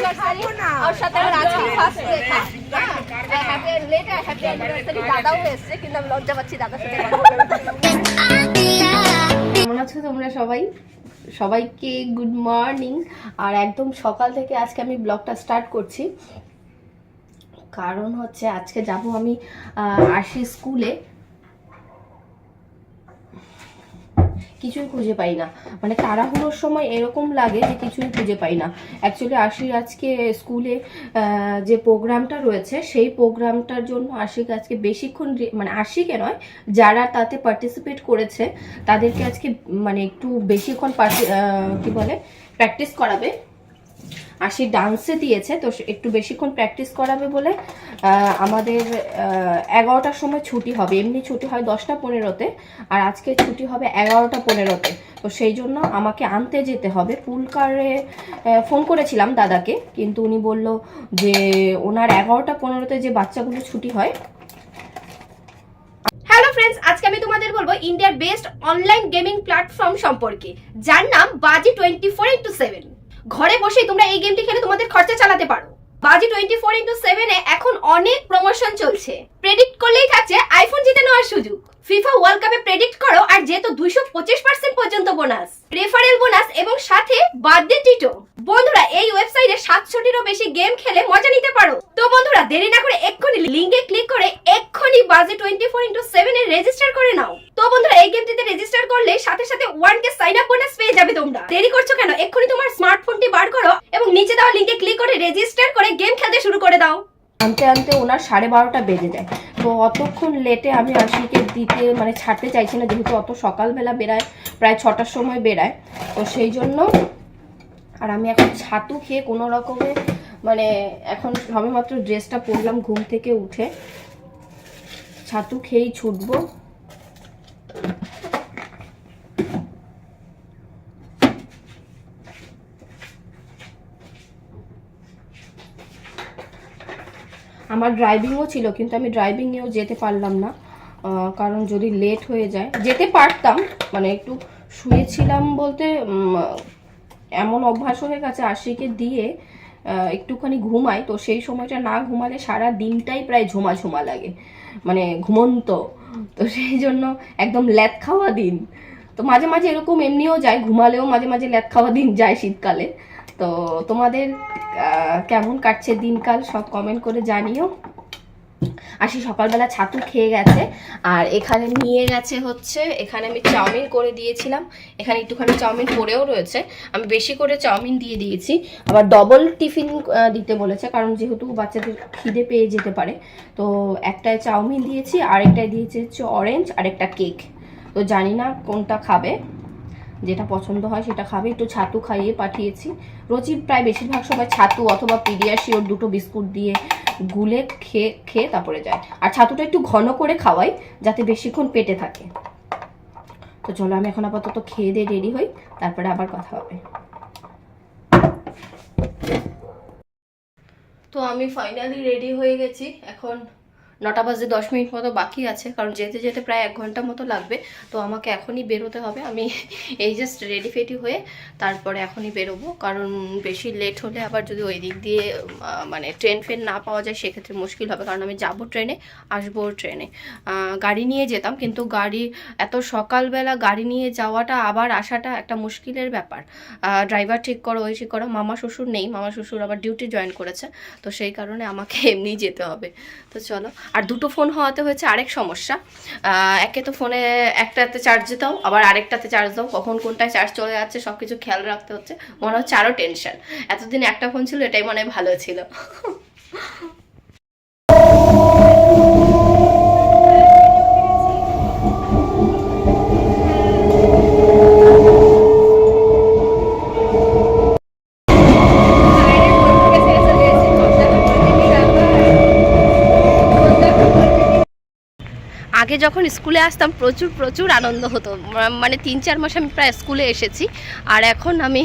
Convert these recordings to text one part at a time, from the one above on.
Anniversary সাথে আজকে first দেখা হ্যাপি লেট হ্যাপি অ্যানিভার্সারি দাদাও এসেছে কিন্তু আমি লজ্জা পাচ্ছি দাদার সাথে কেমন আছো তোমরা সবাই? সবাইকে গুড মর্নিং আর একদম সকাল থেকে আজকে আমি ব্লগটা স্টার্ট করছি। কারণ হচ্ছে আজকে যাব আমি আসি স্কুলে কিছুই খুঁজে পাই না। মানে তাড়াহুড়োর সময় এরকম লাগে যে কিছুই খুঁজে পাই না। অ্যাকচুয়ালি আশির আজকে স্কুলে যে প্রোগ্রামটা রয়েছে, সেই প্রোগ্রামটার জন্য আশিক আজকে বেশিক্ষণ মানে আশিকে নয়, যারা তাতে পার্টিসিপেট করেছে, তাদেরকে আজকে মানে একটু বেশিক্ষণ পার্টি কি বলে প্র্যাকটিস করাবে। আশি ডান্সে দিয়েছে, তো সে একটু বেশিক্ষণ প্র্যাকটিস করাবে বলে আমাদের এগারোটার সময় ছুটি হবে। এমনি ছুটি হয় দশটা পনেরোতে, আর আজকে ছুটি হবে এগারোটা পনেরোতে। তো সেই জন্য আমাকে আনতে যেতে হবে। পুলকারে ফোন করেছিলাম দাদাকে, কিন্তু উনি বলল যে ওনার এগারোটা পনেরোতে যে বাচ্চাগুলো ছুটি হয়। হ্যালো ফ্রেন্ডস আজকে আমি তোমাদের বলব ইন্ডিয়ার বেস্ট অনলাইন গেমিং প্ল্যাটফর্ম সম্পর্কে। যার নাম বাজি টোয়েন্টি ফোর ইন্টু সেভেন ঘরে বসেই তোমরা এই গেমটি খেলে তোমাদের খরচা চালাতে পারো। বাজি টোয়েন্টি ফোর ইন্টু সেভেনে এখন অনেক প্রমোশন চলছে। প্রেডিক্ট করলেই থাকছে আইফোন জিতে নেওয়ার সুযোগ। ফিফা ওয়ার্ল্ড কাপে প্রেডিক্ট করো, আর যেহেতু দুইশো পঁচিশ পার্সেন্ট পর্যন্ত বোনাস রেফারেল বোনাস এবং সাথে বার্থডে টিটো বন্ধুরা, এই ওয়েবসাইটে সাতশোটিরও বেশি গেম খেলে মজা নিতে পারো। তো বন্ধুরা, দেরি না করে এক্ষুনি লিঙ্কে ক্লিক করে এক্ষুনি বাজে twenty four into seven register করে নাও। তো বন্ধুরা, এই গেমটিতে রেজিস্টার করলে সাথে সাথে one K sign up bonus পেয়ে যাবে তোমরা। দেরি করছ কেন? এক্ষুনি তোমার স্মার্টফোনটি বার করো এবং নিচে দেওয়া লিঙ্কে ক্লিক করে রেজিস্টার করে গেম খেলতে শুরু করে দাও। আনতে আনতে ওনার সাড়ে বারোটা বেজে যায়। তো অতক্ষণ লেটে আমি আশিকে দিতে মানে ছাড়তে চাইছি না, যেহেতু অত সকালবেলা বেরায়, প্রায় ছটার সময় বেরায়। তো সেই জন্য আর আমি এখন ছাতু খেয়ে কোনো রকমে মানে এখন সবেমাত্র ড্রেসটা পরলাম ঘুম থেকে উঠে। ছাতু খেয়েই ছুটবো। আমার ড্রাইভিংও ছিল, কিন্তু আমি ড্রাইভিংয়েও যেতে পারলাম না। কারণ যদি লেট হয়ে যায়, যেতে পারতাম মানে একটু শুয়েছিলাম বলতে এমন অভ্যাস হয়ে গেছে আশিকে দিয়ে একটুখানি ঘুমাই, তো সেই সময়টা না ঘুমালে সারা দিনটাই প্রায় ঝুমা ঝুমা লাগে মানে ঘুমন্ত। তো সেই জন্য একদম ল্যাদ খাওয়া দিন। তো মাঝে মাঝে এরকম এমনিও যায়, ঘুমালেও মাঝে মাঝে ল্যাদ খাওয়া দিন যায় শীতকালে। তো তোমাদের কেমন কাটছে দিনকাল সব কমেন্ট করে জানিও। আসি, সকালবেলা ছাতু খেয়ে গেছে, আর এখানে নিয়ে গেছে হচ্ছে, এখানে আমি চাউমিন করে দিয়েছিলাম। এখানে একটুখানি চাউমিন পড়েও রয়েছে। আমি বেশি করে চাউমিন দিয়ে দিয়েছি। আবার ডবল টিফিন দিতে বলেছে, কারণ যেহেতু বাচ্চাদের খিদে পেয়ে যেতে পারে। তো একটায় চাউমিন দিয়েছি, আরেকটায় দিয়েছে হচ্ছে অরেঞ্জ আর একটা কেক তো জানি না কোনটা খাবে। যেটা পছন্দ হয় সেটা খাবে। একটু ছাতু খাইয়ে পাঠিয়েছি। রোজই প্রায় বেশিরভাগ সময় ছাতু অথবা পিডিয়াশিওর দুটো বিস্কুট দিয়ে গুলে খেয়ে খেয়ে তারপরে যায়। আর ছাতুটা একটু ঘন করে খাওয়াই যাতে বেশিক্ষণ পেটে থাকে। তো চলো আমি এখন আপাতত খেয়ে দিয়ে রেডি হই, তারপরে আবার কথা হবে। তো আমি ফাইনালি রেডি হয়ে গেছি। এখন নটা বাজে দশ মিনিট মতো বাকি আছে, কারণ যেতে যেতে প্রায় এক ঘণ্টা মতো লাগবে। তো আমাকে এখনই বেরোতে হবে। আমি এই জাস্ট রেডি ফেডি হয়ে তারপরে এখনই বেরোবো। কারণ বেশি লেট হলে আবার যদি ওই দিক দিয়ে মানে ট্রেন ফেন না পাওয়া যায়, সেক্ষেত্রে মুশকিল হবে। কারণ আমি যাব ট্রেনে আসব ট্রেনে গাড়ি নিয়ে যেতাম, কিন্তু গাড়ি, এত সকালবেলা গাড়ি নিয়ে যাওয়াটা, আবার আসাটা একটা মুশকিলের ব্যাপার। ড্রাইভার ঠিক করো, ওই ঠিক করো। মামা শ্বশুর নেই, মামা শ্বশুর আবার ডিউটি জয়েন করেছে। তো সেই কারণে আমাকে এমনি যেতে হবে। তো চলো আর দুটো ফোন হওয়াতে হয়েছে আরেক সমস্যা। একে তো ফোনে একটাতে চার্জ দাও আবার আরেকটাতে চার্জ দাও কখন কোনটায় চার্জ চলে যাচ্ছে সব কিছু খেয়াল রাখতে হচ্ছে। মনে হচ্ছে আরও টেনশন এতদিন একটা ফোন ছিল, এটাই মনে হয় ভালো ছিল। যখন স্কুলে আসতাম, প্রচুর প্রচুর আনন্দ হতো। মানে তিন, চার মাস আমি প্রায় স্কুলে এসেছি। আর এখন আমি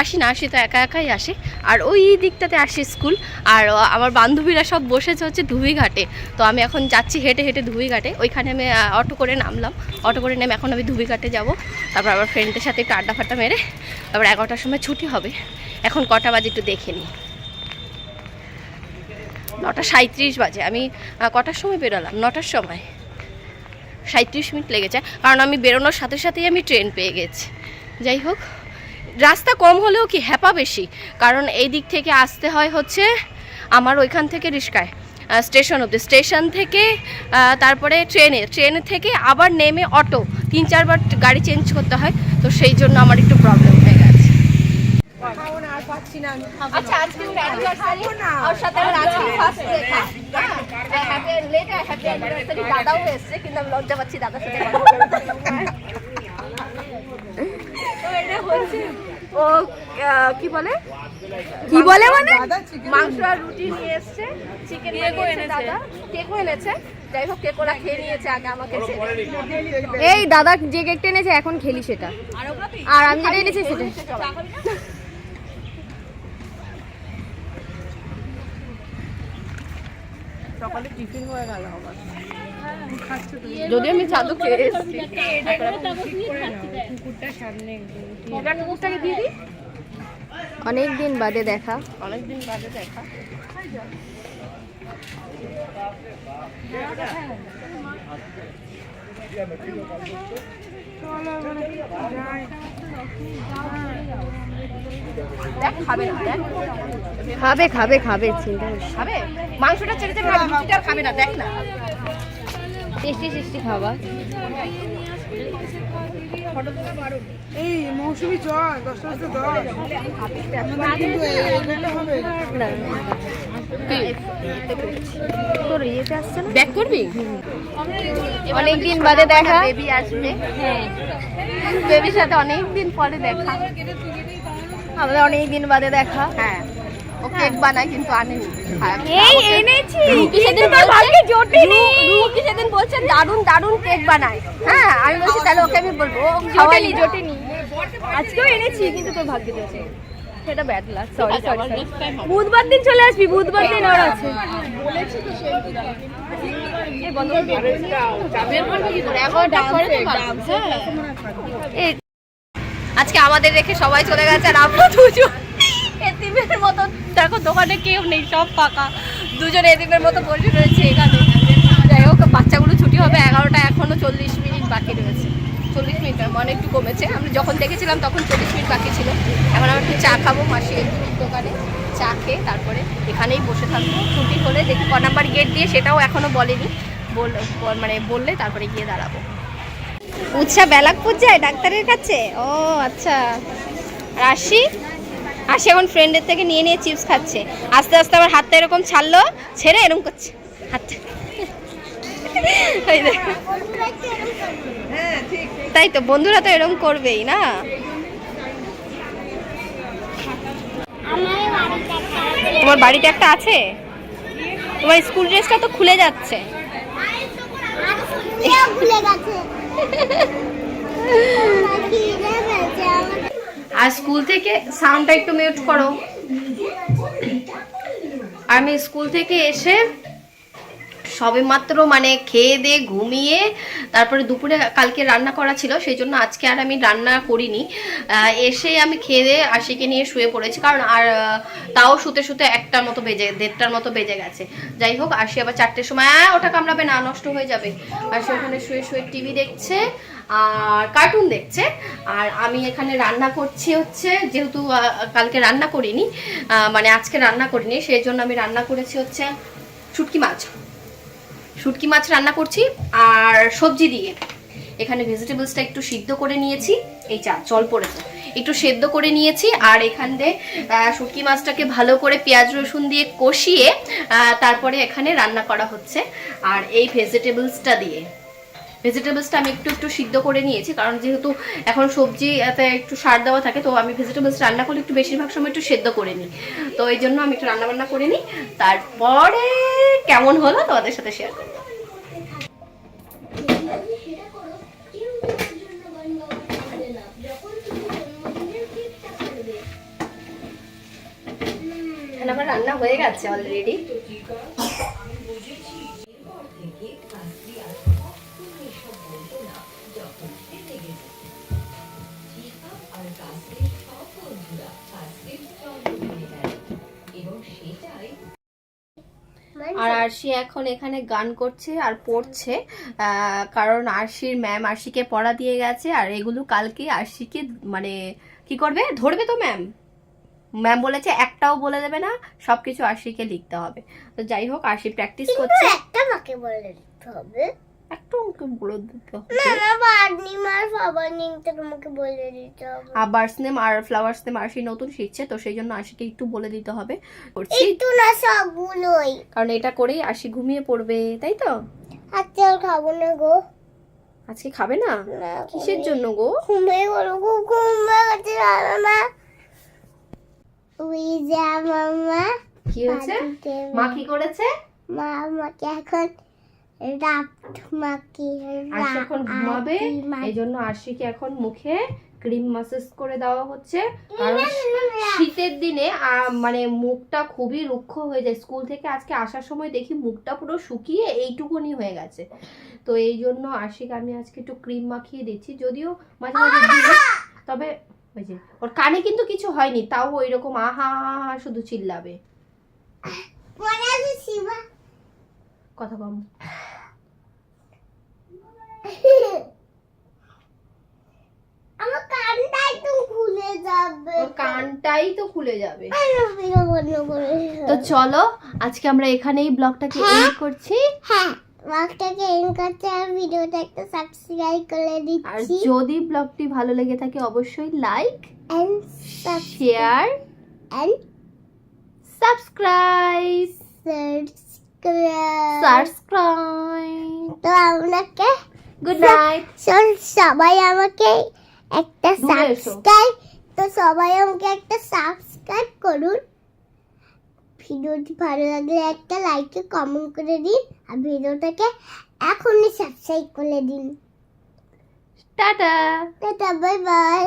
আসি না, আসি তো একা একাই আসে। আর ওই দিকটাতে আসি স্কুল। আর আমার বান্ধবীরা সব বসেছে হচ্ছে ধুবিঘাটে। তো আমি এখন যাচ্ছি হেঁটে হেঁটে ধুবিঘাটে। ওইখানে আমি অটো করে নামলাম। অটো করে নেমে এখন আমি ধুবিঘাটে যাব। তারপর আবার ফ্রেন্ডের সাথে একটু আড্ডা ফাড্ডা মেরে তারপর এগারোটার সময় ছুটি হবে। এখন কটা বাজে একটু দেখে নিই। নটা সাঁত্রিশ বাজে। আমি কটার সময় বেরোলাম? নটার সময়। সাঁত্রিশ মিনিট লেগেছে, কারণ আমি বেরোনোর সাথে সাথেই আমি ট্রেন পেয়ে গেছি। যাই হোক, রাস্তা কম হলেও কি হ্যাপা বেশি? কারণ এই দিক থেকে আসতে হয় হচ্ছে আমার ওইখান থেকে রিস্কায় স্টেশন অব্দি স্টেশন থেকে তারপরে ট্রেনে। ট্রেন থেকে আবার নেমে অটো। তিন, চারবার গাড়ি চেঞ্জ করতে হয়, তো সেই জন্য আমার একটু প্রবলেম হয়ে গেছে। আচ্ছা আজকে ওর অ্যানিভার্সারি ওর সাথে আমার আজকে ফার্স্ট দেখা হ্যাপি লেট হ্যাপি অ্যানিভার্সারি দাদাও এসেছে কিন্তু আমি লজ্জা পাচ্ছি দাদার সাথে তো এটা হচ্ছে ও কি বলে? কি বলে মানে? মাংস আর রুটি নিয়ে এসেছে চিকেন দাদা। কেকও এনেছে। যাই হোক কেক ওরা খেয়ে নিয়েছে আগে আমাকে এই দাদা যে কেকটা এনেছে এখন খেলি সেটা। আর আমি যেটা এনেছি সেটা। যদি আমি চাদু খেয়ে এসেছি। কুকুরটাকে দিয়ে দিই? অনেক দিন বাদে দেখা। অনেক দিন বাদে দেখা। দেখ খাবে খাবে খাবে খাবে চিন্তা খাবে? মাংসটা ছেড়ে দেবে খাবে না দেখ না। টেস্টি টেস্টি খাবার। এই মৌসুমি চল দশটা দশটা দশ। আমাদের কিন্তু এই- এইখানটা হবে। তোর ইয়েতে আসছে না? ব্যাক করবি? অনেক দিন বাদে দেখা। বেবি আসবে। বেবির সাথে অনেক দিন পরে দেখা। আমাদের অনেক দিন বাদে দেখা। হ্যাঁ। ও কেক বানায় কিন্তু আনেনি এই এনেছি। সেদিন বলছে জোটেনি রুকি সেদিন বলছে দারুণ দারুণ কেক বানায়। হ্যাঁ আমি বলছি তাহলে ওকে আমি বলব। জোটেনি। আজকেও এনেছি কিন্তু তোর ভাগ্যে জোটে সেটা ব্যাড লাগ সরি সরি বুধবার দিন চলে আসবি বুধবার দিন ওর আছে। এই বন্ধ করে দে। এগারোটা পরে তো পারব, হ্যাঁ। আজকে আমাদের রেখে সবাই চলে গেছে আর আমরা দুজন। এতিমের মতো দেখো, দোকানে কেউ নেই, সব ফাঁকা। দুজন এতিমের মতো বসে রয়েছে এখানে। যাই হোক, বাচ্চাগুলো ছুটি হবে এগারোটা, এখনও চল্লিশ মিনিট বাকি রয়েছে। চল্লিশ মিনিট মানে একটু কমেছে। আমি যখন দেখেছিলাম তখন চল্লিশ মিনিট বাকি ছিল। এখন আমরা একটু চা খাব মাসির দোকানে। চা খেয়ে তারপরে এখানেই বসে থাকব। ছুটি হলে দেখি ক নাম্বার গেট দিয়ে, সেটাও এখনও বলেনি। বল, বল- মানে বললে তারপরে গিয়ে দাঁড়াবো। উৎসা ব্যালাকপুর যায় ডাক্তারের কাছে? ও আচ্ছা। আর আসি এখন ফ্রেন্ডের থেকে নিয়ে নিয়ে চিপস খাচ্ছে আস্তে আস্তে আমার হাতটা এরকম ছাড়লো ছেড়ে এরকম করছে হাতটা তাই তো বন্ধুরা তো এরকম করবেই না তোমার বাড়িতে একটা আছে তোমার স্কুল ড্রেসটা তো খুলে যাচ্ছে ভুলে গেছে আর স্কুল থেকে সাউন্ডটা একটু মিউট করো। আমি স্কুল থেকে এসে সবে মাত্র মানে খেয়ে দিয়ে ঘুমিয়ে তারপরে দুপুরে কালকে রান্না করা ছিল, সেই জন্য আজকে আর আমি রান্না করিনি। এসে আমি খেয়ে দিয়ে আশিকে নিয়ে শুয়ে পড়েছি, কারণ আর তাও শুতে শুতে একটার মতো বেজে, দেড়টার মতো বেজে গেছে। যাই হোক আসি আবার চারটের সময় ওটা কামড়াবে না, নষ্ট হয়ে যাবে। আর সে ওখানে শুয়ে শুয়ে টিভি দেখছে, আর কার্টুন দেখছে, আর আমি এখানে রান্না করছি হচ্ছে, যেহেতু কালকে রান্না করিনি মানে আজকে রান্না করিনি, সেই জন্য আমি রান্না করেছি হচ্ছে, শুটকি মাছ। শুটকি মাছ রান্না করছি আর সবজি দিয়ে। এখানে ভেজিটেবলসটা একটু সিদ্ধ করে নিয়েছি। এই চা জল পড়েছে একটু সেদ্ধ করে নিয়েছি আর এখান দিয়ে শুটকি মাছটাকে ভালো করে পেঁয়াজ রসুন দিয়ে কষিয়ে তারপরে এখানে রান্না করা হচ্ছে। আর এই ভেজিটেবলসটা দিয়ে। ভেজিটেবলসটা আমি একটু একটু সিদ্ধ করে নিয়েছি, কারণ যেহেতু এখন সবজি এতে একটু সার দেওয়া থাকে, তো আমি ভেজিটেবলস রান্না করলে একটু বেশিরভাগ সময় একটু সেদ্ধ করে নিই। তো এই জন্য আমি একটু রান্না বান্না করে নিই। তারপরে কেমন হলো তোমাদের সাথে শেয়ার করব। আমার রান্না হয়ে গেছে অলরেডি আর আরশি এখন এখানে গান করছে আর পড়ছে। কারণ আরশির ম্যাম আরশিকে পড়া দিয়ে গেছে আর এগুলো কালকে আরশিকে মানে কি করবে? ধরবে তো ম্যাম ম্যাম বলেছে একটাও বলে দেবে না সবকিছু আরশিকে লিখতে হবে। তো যাই হোক আরশি প্র্যাকটিস করছে। একটা আমাকে বলে দিতে হবে। একটু ওকে বলে দিতে হবে। না না বার্নিমার বাবার নিমটা তোমাকে বলে দিতে হবে। আর বার্ডস নেম আর ফ্লাওয়ার্স নেম আরশি নতুন শিখছে তো সেই জন্য আরশিকে একটু বলে দিতে হবে। করছি। একটু না সবগুলোই। কারণ এটা করেই আরশি ঘুমিয়ে পড়বে তাই তো? আজকে আর খাব না গো। আজকে খাবে না? কিসের জন্য গো? ঘুমে গেলো গো ঘুমে গেছে না? যা মামা কি হয়েছে? মা কি করেছে? মা আমাকে এখন আরশি এখন ঘুমাবে এই জন্য আরশিকে এখন মুখে ক্রিম মাসাজ করে দেওয়া হচ্ছে। কারণ শীতের দিনে মানে মুখটা খুবই রুক্ষ হয়ে যায়। স্কুল থেকে আজকে আসার সময় দেখি মুখটা পুরো শুকিয়ে এইটুকুনি হয়ে গেছে। তো এই জন্য আশিক আমি আজকে একটু ক্রিম মাখিয়ে দিচ্ছি। যদিও মাঝে মাঝে তবে ওই যে ওর কানে কিন্তু কিছু হয়নি তাও ওই রকম আহা শুধু চিল্লাবে। কথা কম। আমার কানটা একটু খুলে যাবে। ওর কানটাই তো খুলে যাবে। তো চলো আজকে আমরা এখানেই ব্লগটাকে এন্ড করছি। হ্যাঁ ব্লগটাকে এন্ড করতে আর ভিডিওটা একটু সাবস্ক্রাইব করে আর যদি ব্লগটি ভালো লেগে থাকে অবশ্যই like and share and subscribe subscribe subscribe তো আপনাকে গুড নাইট শোন সবাই আমাকে একটা সাবস্ক্রাইব তো সবাই আমাকে একটা সাবস্ক্রাইব করুন। ভিডিওটি ভালো লাগলে একটা লাইক কমেন্ট করে দিন আর ভিডিওটাকে এখনই সাবস্ক্রাইব করে দিন। টাটা। Tata bye bye